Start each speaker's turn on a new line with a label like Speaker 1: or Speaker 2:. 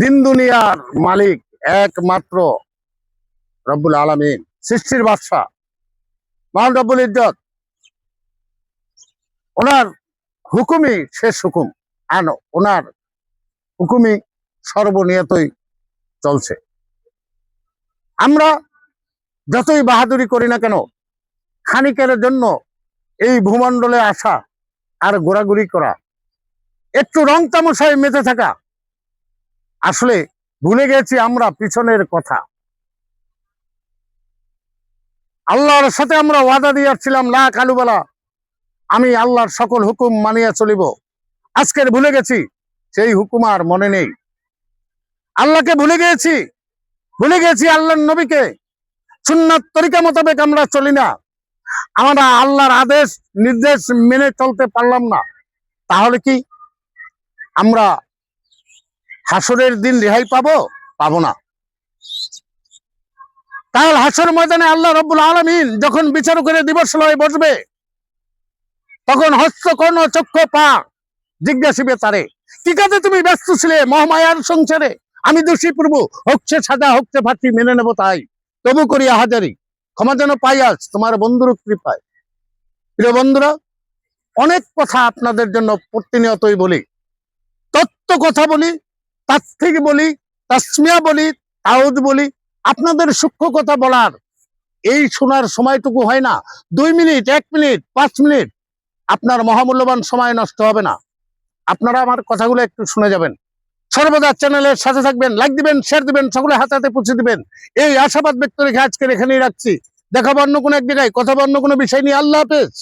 Speaker 1: দিন দুনিয়ার মালিক একমাত্র রব্বুল আলমিন, সৃষ্টির বাদশাহ মহান রব্বুল ইজ্জত, ওনার হুকুমই শেষ হুকুম, আর ওনার হুকুমই সর্বনিয়তই চলছে। আমরা যতই বাহাদুরি করি না কেন, খানিকের জন্য এই ভূমণ্ডলে আসা আর ঘোরাঘুরি করা, একটু রং তামশায় মেতে থাকা আসলে ভুলে গেছি আমরা পিছনের কথা। আল্লাহর সাথে আমরা ওয়াদা দিয়েছিলাম, না কালুবেলা, আমি আল্লাহর সকল হুকুম মানিয়া চলিব। আজকের ভুলে গেছি, সেই হুকুম আর মনে নেই। আল্লাহকে ভুলে গিয়েছি ভুলে গেছি আল্লাহর নবীকে। সুন্নাত তরিকা মোতাবেক আমরা চলি না। আমরা আল্লাহর আদেশ, নির্দেশ মেনে চলতে পারলাম না। তাহলে কি? আমরা হাসরের দিন রেহাই পাবো? পাবো না। কাল হাসর ময়দানে আল্লাহ রব্বুল আলমিন যখন বিচার করে দিবস লয়ে বসবে, তখন হস্ত কর্ণ চক্ষু পা জিজ্ঞাসিবে তারে, কি কাজে তুমি ব্যস্ত ছিলে মহামায়ার সংসারে? আমি দোষী প্রভু হচ্ছে সাজা হচ্ছে ফাঁসি মেনে নেব তাই। তবু করিয়া হাজারি ক্ষমা যেন পাই আজ তোমার বন্ধুর কৃপায়। প্রিয় বন্ধুরা, অনেক কথা আপনাদের জন্য প্রতিনিয়তই বলি। তত্ত্ব কথা বলি তাত্ত্বিক বলি তাসমিয়া বলি তাউদ বলি, আপনাদের সূক্ষ্ম কথা বলার এই শোনার সময়টুকু হয় না। দুই মিনিট, এক মিনিট, পাঁচ মিনিট, আপনার মহামূল্যবান সময় নষ্ট হবে না। আপনারা আমার কথাগুলো একটু শুনে যাবেন। সর্বদা চ্যানেলের সাথে থাকবেন লাইক দিবেন শেয়ার দিবেন, সকলে হাতে হাতে পৌঁছে দিবেন। এই আশাবাদ ব্যক্ত রেখে আজকের এখানেই রাখছি। দেখাবো অন্য কোনো এক জায়গায় কথা অন্য কোনো বিষয় নিয়ে। আল্লাহ হাফেজ।